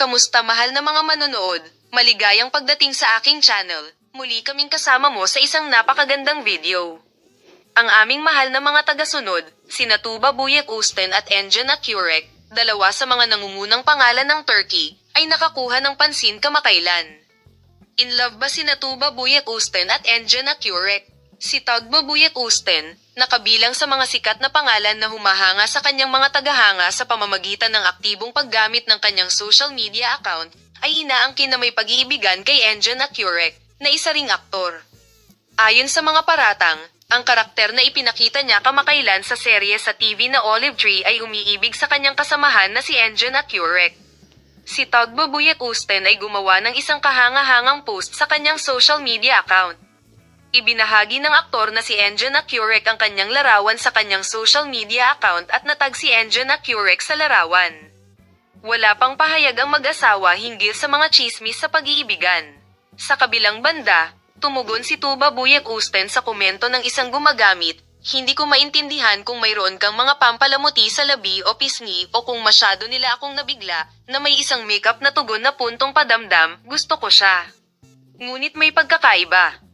Kamusta mahal na mga manonood? Maligayang pagdating sa aking channel. Muli kaming kasama mo sa isang napakagandang video. Ang aming mahal na mga tagasunod, sina Tuba Buyek Usten at Engine Curek, dalawa sa mga nangungunang pangalan ng Turkey, ay nakakuha ng pansin kamakailan. In love ba sina Tuba Buyek Usten at Engine Curek? Si Tugba Buyek Usten, nakabilang sa mga sikat na pangalan na humahanga sa kanyang mga tagahanga sa pamamagitan ng aktibong paggamit ng kanyang social media account, ay inaangkin na may pag-iibigan kay Engine Curek, na isa ring aktor. Ayon sa mga paratang, ang karakter na ipinakita niya kamakailan sa serye sa TV na Olive Tree ay umiibig sa kanyang kasamahan na si Engine Curek. Si Tugbo Buyek Usten ay gumawa ng isang kahanga-hangang post sa kanyang social media account. Ibinahagi ng aktor na si Engine Curek ang kanyang larawan sa kanyang social media account at natag si Engine Curek sa larawan. Wala pang pahayag ang mag-asawa hinggil sa mga chismis sa pag-iibigan. Sa kabilang banda, tumugon si Tuba Buyek Usten sa komento ng isang gumagamit, hindi ko maintindihan kung mayroon kang mga pampalamuti sa labi o pisngi o kung masyado nila akong nabigla na may isang makeup na tugon na puntong padamdam, gusto ko siya. Ngunit may pagkakaiba.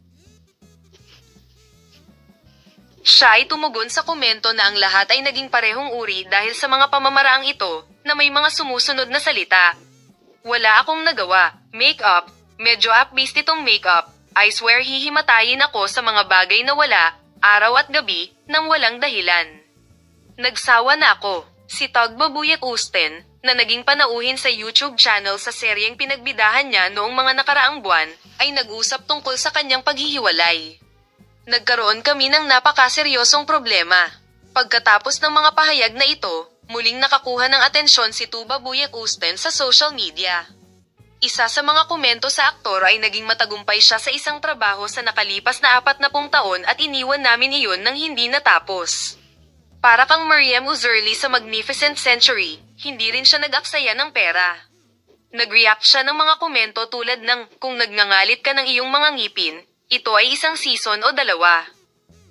Siya ay tumugon sa komento na ang lahat ay naging parehong uri dahil sa mga pamamaraang ito na may mga sumusunod na salita. Wala akong nagawa. Makeup. Medyo upbeast itong makeup. I swear hihimatayin ako sa mga bagay na wala, araw at gabi, nang walang dahilan. Nagsawa na ako. Si Tugbo Buyek Usten, na naging panauhin sa YouTube channel sa seryeng pinagbidahan niya noong mga nakaraang buwan, ay nag-usap tungkol sa kanyang paghihiwalay. Nagkaroon kami ng napakaseryosong problema. Pagkatapos ng mga pahayag na ito, muling nakakuha ng atensyon si Tuba Buyek Usten sa social media. Isa sa mga komento sa aktor ay naging matagumpay siya sa isang trabaho sa nakalipas na apat na pung taon at iniwan namin iyon nang hindi natapos. Para kang Mariam Uzerli sa Magnificent Century, hindi rin siya nag-aksaya ng pera. Nag-react siya ng mga komento tulad ng kung nagngangalit ka ng iyong mga ngipin, ito ay isang season o dalawa.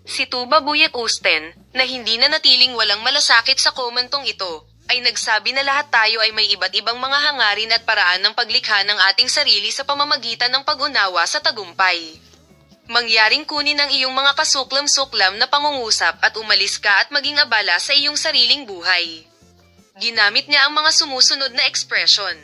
Si Tuba Buyek Usten, na hindi na natiling walang malasakit sa komentong ito, ay nagsabi na lahat tayo ay may iba't ibang mga hangarin at paraan ng paglikha ng ating sarili sa pamamagitan ng pag-unawa sa tagumpay. Mangyaring kunin ang iyong mga kasuklam-suklam na pangungusap at umalis ka at maging abala sa iyong sariling buhay. Ginamit niya ang mga sumusunod na ekspresyon.